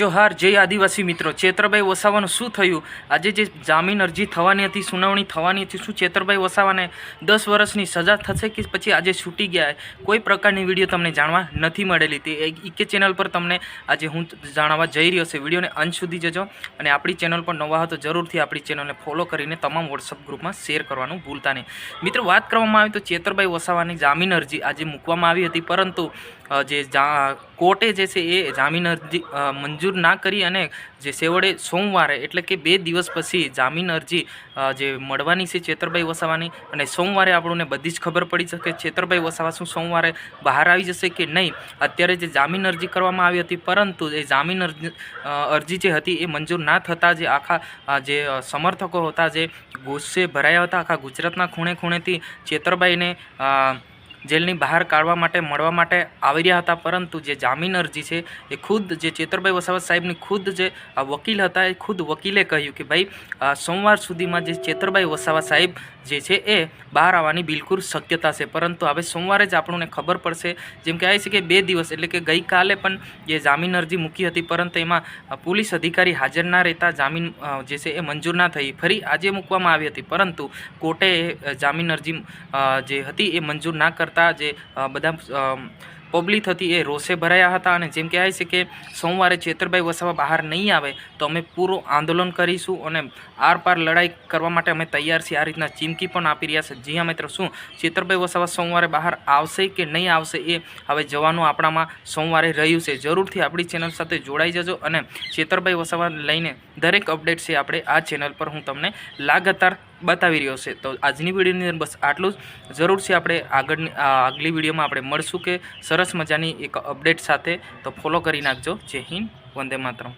જોહાર, જય આદિવાસી મિત્રો. ચેતરભાઈ વસાવાનું શું થયું? આજે જે જામીન અરજી થવાની હતી, સુનાવણી થવાની હતી, શું ચેતરભાઈ વસાવાને દસ વર્ષની સજા થશે કે પછી આજે છૂટી ગયા? કોઈ પ્રકારની વીડિયો તમને જાણવા નથી મળેલી. તે ઈકે ચેનલ પર તમને આજે હું જાણવા જઈ રહ્યો છે. વિડીયોને અંત સુધી જજો અને આપણી ચેનલ પર નવા હો તો જરૂરથી આપણી ચેનલને ફોલો કરીને તમામ વોટ્સઅપ ગ્રુપમાં શેર કરવાનું ભૂલતા નહીં. મિત્રો, વાત કરવામાં આવે તો ચેતરભાઈ વસાવાની જામીન અરજી આજે મૂકવામાં આવી હતી, પરંતુ જે જા કોર્ટે જે છે એ જામીન અરજી મંજૂર ના કરી અને જે સેવડે સોમવારે એટલે કે બે દિવસ પછી જામીન અરજી જે મળવાની છે ચેતરભાઈ વસાવાની અને સોમવારે આપણને બધી જ ખબર પડી શકે ચેતરભાઈ વસાવા શું સોમવારે બહાર આવી જશે કે નહીં. અત્યારે જે જામીન અરજી કરવામાં આવી હતી પરંતુ એ જામીન અરજી અરજી જે હતી એ મંજૂર ના થતાં જે આખા જે સમર્થકો હતા જે ગુસ્સે ભરાયા હતા આખા ગુજરાતના ખૂણે ખૂણેથી ચેતરભાઈને અ, જેલની બહાર કાઢવા માટે, મળવા માટે આવી રહ્યા હતા. પરંતુ જે જામીન અરજી છે, એ ખુદ જે ચેતરભાઈ વસાવા સાહેબની ખુદ જે વકીલ હતા, એ ખુદ વકીલે કહ્યું કે ભાઈ સોમવાર સુધીમાં જે ચેતરભાઈ વસાવા સાહેબ જે છે, એ બહાર આવવાની બિલકુલ શક્યતા છે. પરંતુ હવે સોમવારે જ આપણને ખબર પડશે, જેમ કહેવાય છે કે બે દિવસ, એટલે કે ગઈકાલે પણ જે જામીન અરજી મૂકી હતી. પરંતુ એમાં પોલીસ અધિકારી હાજર ના રહેતા જામીન જે છે, એ મંજૂર ના થઈ. ફરી આજે મૂકવામાં આવી હતી. પરંતુ કોર્ટે જામીન અરજી જે હતી, એ મંજૂર ના કરતા જે બધા પબ્લિક હતી એ રોષે ભરાયા હતા અને જેમ કહેવાય છે કે સોમવારે ચેતરભાઈ વસાવા બહાર નહીં આવે તો અમે પૂરું આંદોલન કરીશું અને આરપાર લડાઈ કરવા માટે અમે તૈયાર છીએ. આ રીતના ચીમકી પણ આપી રહ્યા છે. જી હા મિત્રો, શું ચેતરભાઈ વસાવા સોમવારે બહાર આવશે કે નહીં આવશે એ હવે જવાનું આપણામાં સોમવારે રહ્યું છે. જરૂરથી આપણી ચેનલ સાથે જોડાઈ જજો અને ચેતરભાઈ વસાવા લઈને દરેક અપડેટ છે આપણે આ ચેનલ પર હું તમને લાગાતાર બતાવી રહ્યો છે. તો આજની વિડીયોની અંદર બસ આટલું જ. જરૂર છે આપણે આગળની આગલી વિડીયોમાં આપણે મળશું કે સરસ મજાની એક અપડેટ સાથે. તો ફોલો કરી નાખજો. જય હિન્દ. વંદે માતરમ.